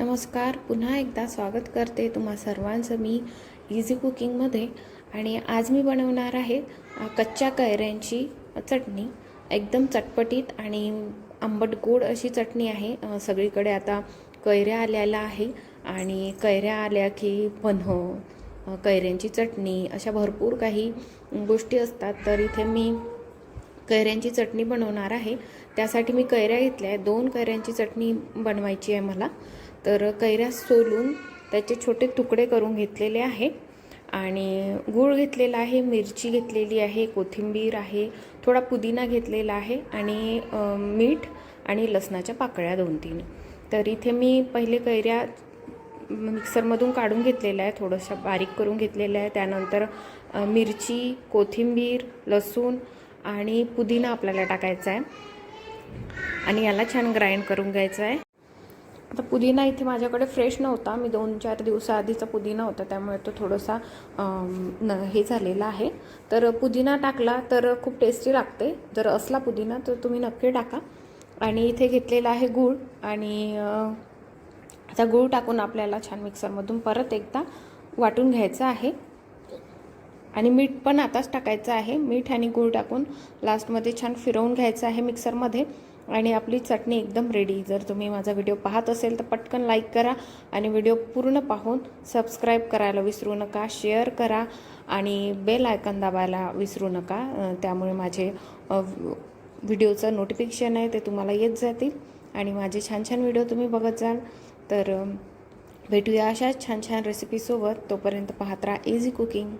नमस्कार. पुन्हा एकदा स्वागत करते तुम्हा सर्वांचं मी इझी कुकिंगमध्ये आणि आज मी बनवणार आहे कच्च्या कैऱ्यांची चटणी. एकदम चटपटीत आणि आंबट गोड अशी चटणी आहे. सगळीकडे आता कैऱ्या आल्याला आहे. आणि कैऱ्या आल्या की पन्ह कैऱ्यांची चटणी. अशा भरपूर काही गोष्टी असतात. तर इथे मी कैऱ्यांची चटणी बनवणार आहे. त्यासाठी मी कैऱ्या घेतल्या आहे दोन कैऱ्यांची चटणी बनवायची आहे मला. तर कैऱ्या सोलून त्याचे छोटे तुकडे करून घेतलेले आहे. आणि गूळ घेतलेला आहे मिरची घेतलेली आहे कोथिंबीर आहे थोडा पुदिना घेतलेला आहे आणि मीठ आणि लसणाच्या पाकळ्या दोन तीन. तर इथे मी पहिले कैऱ्या मिक्सरमधून काढून घेतलेलं आहे थोडंसं बारीक करून घेतलेलं आहे. त्यानंतर मिरची कोथिंबीर लसूण आणि पुदिना आपल्याला टाकायचा आहे. आणि याला छान ग्राइंड करून घ्यायचं आहे. आता पुदिना इथे माझ्याकडे फ्रेश नव्हता. मी दोन चार दिवसाआधीचा पुदिना होता त्यामुळे तो थोडासा न हे झालेला आहे. तर पुदिना टाकला तर खूप टेस्टी लागते. जर असला पुदिना तर तुम्ही नक्की टाका. आणि इथे घेतलेला आहे गूळ आणि आता गूळ टाकून आपल्याला छान मिक्सरमधून परत एकदा वाटून घ्यायचं आहे. आणि मीठ पण आताच टाकायचं आहे. मीठ आणि गूळ टाकून लास्टमध्ये छान फिरवून घ्यायचं आहे मिक्सरमध्ये. आणि आपली चटणी एकदम रेडी जर तुम्ही माझा व्हिडिओ पाहत असेल तर पटकन लाईक करा आणि व्हिडिओ पूर्ण पाहून सबस्क्राईब करायला विसरू नका शेअर करा आणि बेल आयकन दाबायला विसरू नका. त्यामुळे माझे व्हिडिओचं नोटिफिकेशन आहे ते तुम्हाला येत जातील. आणि माझे छान छान व्हिडिओ तुम्ही बघत जाल. तर भेटूया अशाच छान छान रेसिपीसोबत तोपर्यंत पाहत राहा इझी कुकिंग